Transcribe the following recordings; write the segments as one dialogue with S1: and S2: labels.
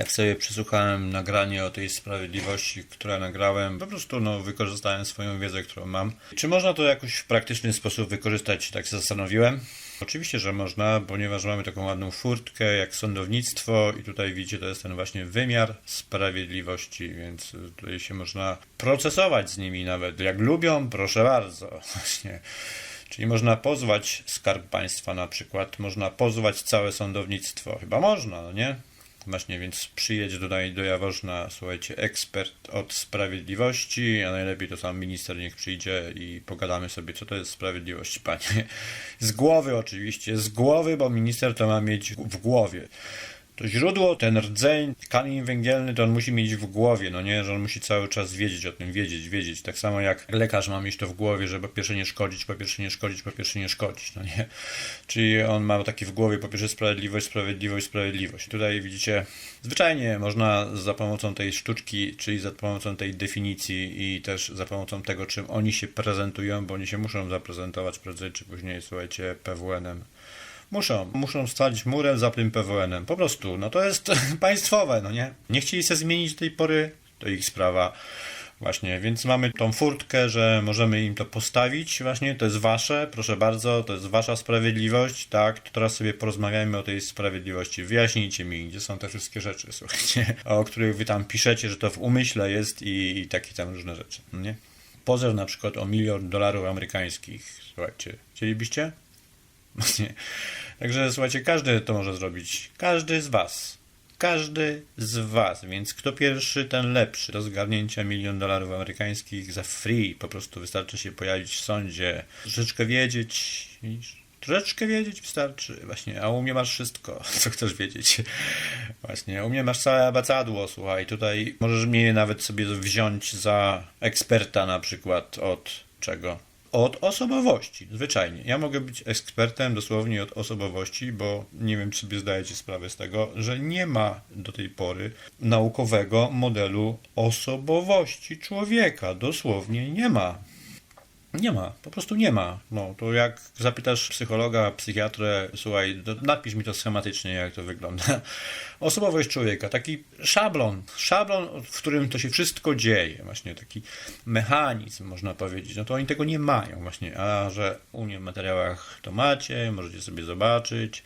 S1: Tak sobie przesłuchałem nagranie o tej sprawiedliwości, które nagrałem. Po prostu no, wykorzystałem swoją wiedzę, którą mam. Czy można to jakoś w praktyczny sposób wykorzystać? Tak się zastanowiłem. Oczywiście, że można, ponieważ mamy taką ładną furtkę jak sądownictwo i tutaj widzicie, to jest ten właśnie wymiar sprawiedliwości, więc tutaj się można procesować z nimi nawet. Jak lubią, proszę bardzo. Właśnie. Czyli można pozwać Skarb Państwa na przykład, można pozwać całe sądownictwo. Chyba można, no nie? Właśnie, więc przyjedź tutaj do Jaworzna, słuchajcie, ekspert od sprawiedliwości, a najlepiej to sam minister niech przyjdzie i pogadamy sobie, co to jest sprawiedliwość, panie. Z głowy oczywiście, z głowy, bo minister to ma mieć w głowie. To źródło, ten rdzeń, kamień węgielny, to on musi mieć w głowie, no nie, że on musi cały czas wiedzieć o tym, wiedzieć, wiedzieć. Tak samo jak lekarz ma mieć to w głowie, że po pierwsze nie szkodzić, po pierwsze nie szkodzić, po pierwsze nie szkodzić, no nie. Czyli on ma takie w głowie, po pierwsze sprawiedliwość, sprawiedliwość, sprawiedliwość. Tutaj widzicie, zwyczajnie można za pomocą tej sztuczki, czyli za pomocą tej definicji i też za pomocą tego, czym oni się prezentują, bo oni się muszą zaprezentować prędzej czy później, słuchajcie, PWN-em. Muszą, muszą stać murem za tym PWN-em. Po prostu, no to jest państwowe, no nie? Nie chcieli się zmienić do tej pory, to ich sprawa. Właśnie, więc mamy tą furtkę, że możemy im to postawić, właśnie, to jest wasze, proszę bardzo, to jest wasza sprawiedliwość, tak, to teraz sobie porozmawiajmy o tej sprawiedliwości, wyjaśnijcie mi, gdzie są te wszystkie rzeczy, słuchajcie, o których wy tam piszecie, że to w umyśle jest i, i takie tam różne rzeczy, no nie? Pozew na przykład o milion dolarów amerykańskich, słuchajcie, chcielibyście? Właśnie. Także słuchajcie, każdy to może zrobić. Każdy z Was. Każdy z Was. Więc kto pierwszy, ten lepszy. Do zgarnięcia milion dolarów amerykańskich za free. Po prostu wystarczy się pojawić w sądzie. Troszeczkę wiedzieć. Troszeczkę wiedzieć wystarczy. Właśnie. A u mnie masz wszystko, co chcesz wiedzieć. Właśnie. U mnie masz całe abecadło, słuchaj. Tutaj możesz mnie nawet sobie wziąć za eksperta na przykład od czego? Od osobowości, zwyczajnie. Ja mogę być ekspertem dosłownie od osobowości, bo nie wiem, czy sobie zdajecie sprawę z tego, że nie ma do tej pory naukowego modelu osobowości człowieka. Dosłownie nie ma. Nie ma, po prostu nie ma. No, to jak zapytasz psychologa, psychiatrę, słuchaj, napisz mi to schematycznie, jak to wygląda. Osobowość człowieka, taki szablon, szablon, w którym to się wszystko dzieje, właśnie taki mechanizm, można powiedzieć. No to oni tego nie mają, właśnie, a że u mnie w materiałach to macie, możecie sobie zobaczyć.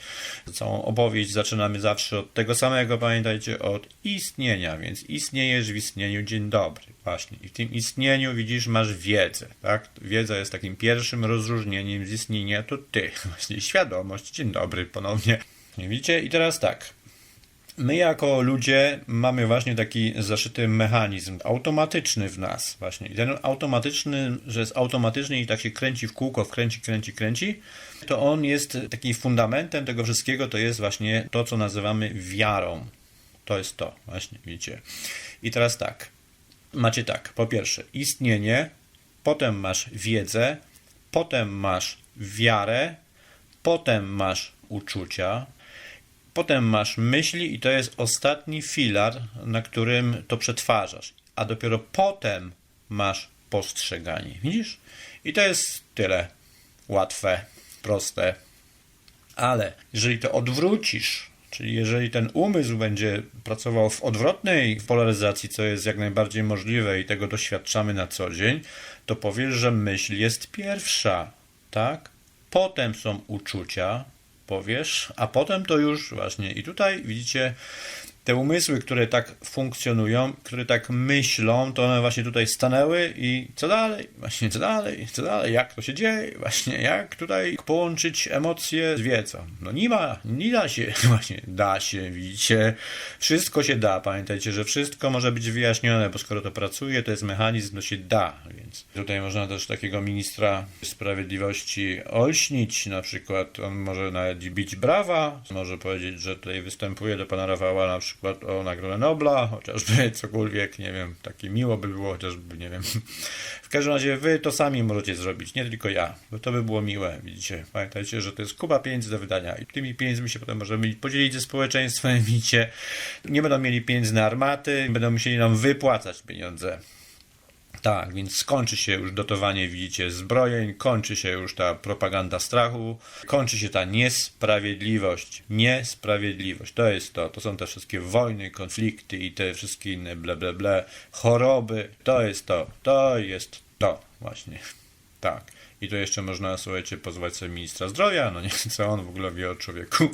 S1: Całą opowieść zaczynamy zawsze od tego samego, pamiętajcie, od istnienia, więc istniejesz w istnieniu, dzień dobry, właśnie. I w tym istnieniu widzisz, masz wiedzę, tak? Wiedza jest takim pierwszym rozróżnieniem z istnienia, to ty, właśnie świadomość, dzień dobry ponownie. Widzicie? I teraz tak. My jako ludzie mamy właśnie taki zaszyty mechanizm automatyczny w nas właśnie. I ten automatyczny, że jest automatyczny i tak się kręci w kółko, wkręci, kręci, kręci, to on jest takim fundamentem tego wszystkiego, to jest właśnie to, co nazywamy wiarą. To jest to właśnie, widzicie. I teraz tak. Macie tak, po pierwsze istnienie, potem masz wiedzę, potem masz wiarę, potem masz uczucia, Potem masz myśli i to jest ostatni filar, na którym to przetwarzasz. A dopiero potem masz postrzeganie. Widzisz? I to jest tyle. Łatwe, proste. Ale jeżeli to odwrócisz, czyli jeżeli ten umysł będzie pracował w odwrotnej polaryzacji, co jest jak najbardziej możliwe i tego doświadczamy na co dzień, to powiesz, że myśl jest pierwsza, tak? Potem są uczucia, powiesz, a potem to już właśnie. I tutaj widzicie te umysły, które tak funkcjonują, które tak myślą, to one właśnie tutaj stanęły i co dalej? Właśnie co dalej? Co dalej? Jak to się dzieje? Właśnie jak tutaj połączyć emocje z wiedzą? No nie ma, nie da się. Właśnie da się, widzicie. Wszystko się da. Pamiętajcie, że wszystko może być wyjaśnione, bo skoro to pracuje, to jest mechanizm, to się da. Więc tutaj można też takiego ministra sprawiedliwości olśnić, na przykład on może nawet bić brawa, może powiedzieć, że tutaj występuje do pana Rafała na przykład przykład o Nagrodę Nobla, chociażby cokolwiek, nie wiem, takie miło by było, chociażby, nie wiem. W każdym razie wy to sami możecie zrobić, nie tylko ja, bo to by było miłe, widzicie. Pamiętajcie, że to jest kuba pieniędzy do wydania i tymi pieniędzmi się potem możemy podzielić ze społeczeństwem, widzicie. Nie będą mieli pieniędzy na armaty, będą musieli nam wypłacać pieniądze. Tak, więc skończy się już dotowanie, widzicie, zbrojeń, kończy się już ta propaganda strachu, kończy się ta niesprawiedliwość. Niesprawiedliwość. To jest to. To są te wszystkie wojny, konflikty i te wszystkie inne ble, ble, ble, choroby. To jest to. To jest to właśnie. Tak. I to jeszcze można, słuchajcie, pozwać sobie ministra zdrowia, no nie co on w ogóle wie o człowieku.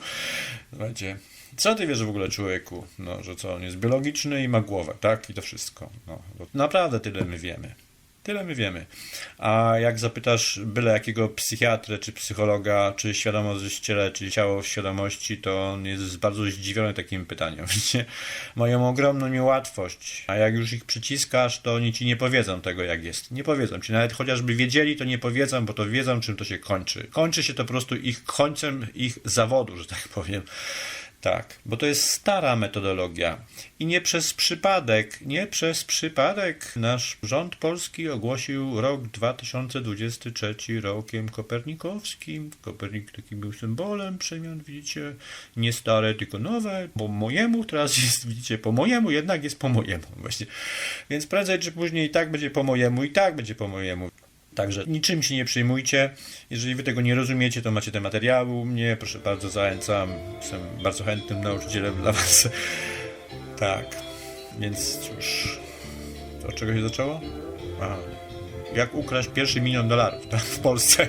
S1: Słuchajcie, co ty wiesz w ogóle człowieku? No, że co, on jest biologiczny i ma głowę, tak? I to wszystko. No, naprawdę tyle my wiemy. Tyle my wiemy. A jak zapytasz byle jakiego psychiatrę, czy psychologa, czy świadomość ciele, czy ciało w świadomości, to on jest bardzo zdziwiony takim pytaniem. Mają ogromną niełatwość, a jak już ich przyciskasz, to oni ci nie powiedzą tego, jak jest. Nie powiedzą ci. Nawet chociażby wiedzieli, to nie powiedzą, bo to wiedzą, czym to się kończy. Kończy się to po prostu ich końcem ich zawodu, że tak powiem. Tak, bo to jest stara metodologia i nie przez przypadek, nie przez przypadek nasz rząd polski ogłosił rok 2023 rokiem kopernikowskim. Kopernik taki był symbolem przemian, widzicie, nie stare, tylko nowe, bo mojemu teraz jest, widzicie, po mojemu jednak jest po mojemu właśnie. Więc prędzej czy później i tak będzie po mojemu, i tak będzie po mojemu. Także niczym się nie przejmujcie. Jeżeli wy tego nie rozumiecie, to macie te materiały u mnie. Proszę bardzo, zachęcam. Jestem bardzo chętnym nauczycielem dla was. Tak. Więc cóż. Od czego się zaczęło? A, jak ukraść pierwszy milion dolarów tak, w Polsce.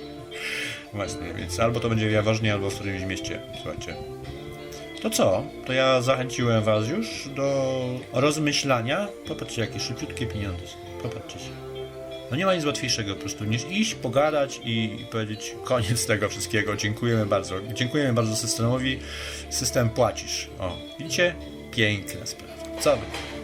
S1: Właśnie, więc albo to będzie w Jaworznie, albo w którymś mieście. Słuchajcie. To co? To ja zachęciłem was już do rozmyślania. Popatrzcie, jakie szybciutkie pieniądze. Popatrzcie się. No nie ma nic łatwiejszego po prostu niż iść, pogadać i powiedzieć koniec tego wszystkiego. Dziękujemy bardzo. Dziękujemy bardzo systemowi. System płacisz. O, widzicie? Piękna sprawa. Co wy?